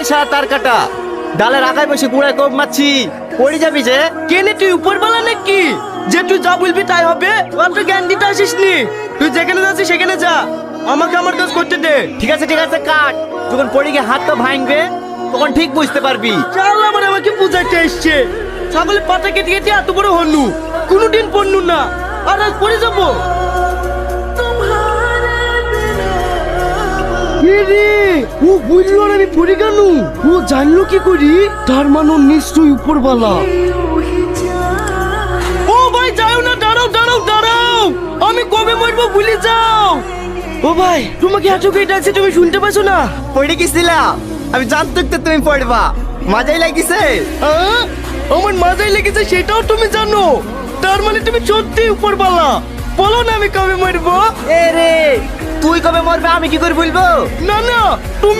এই সারা তার কাটা। ডালের আগায় বসে কুড়ায় কোপ মারছি। পড়ে যাবি যে? কেনে তুই উপর বলা নাকি? যে তুই যা বলবি তাই হবে। অত জ্ঞান দিতে আসিস নি। তুই যেখানে যাচ্ছিস সেখানে যা। আমাকে আমার কাজ করতে দে। ঠিক আছে ঠিক আছে কাট। যখন পড়ে গিয়ে হাত তো ভাঙবে তখন ঠিক বুঝতে পারবি। চাল আমার আমাকে বুঝাইতে এসছে। ছাগলের পাতা কেটে কেটে এত বড় হনু। কোনোদিন পড়নু না। আর আজ পড়ে যাব। ও বুঝলো না আমি পড়ে কেন? ও জানলো কি করি? তার মানে নিশ্চয়ই উপরওয়ালা। ও ভাই যাও না দাঁড়াও দাঁড়াও দাঁড়াও। আমি কবে মরবো ভুলে যাও। ও ভাই তোমাকে এত কেটে আছে তুমি শুনতে পাচ্ছ না? পড়ে গেছিলাম। আমি জানতো তো তুমি পড়বা। মাজাই লাগিছে। আহ? আমার মাজাই লেগেছে সেটাও তুমি জানো। তার মানে তুমি সত্যি উপরওয়ালা। বলো না আমি কবে মরবো? এ রে তুই কবে মরবে আমি কি করে বলব না না তুমি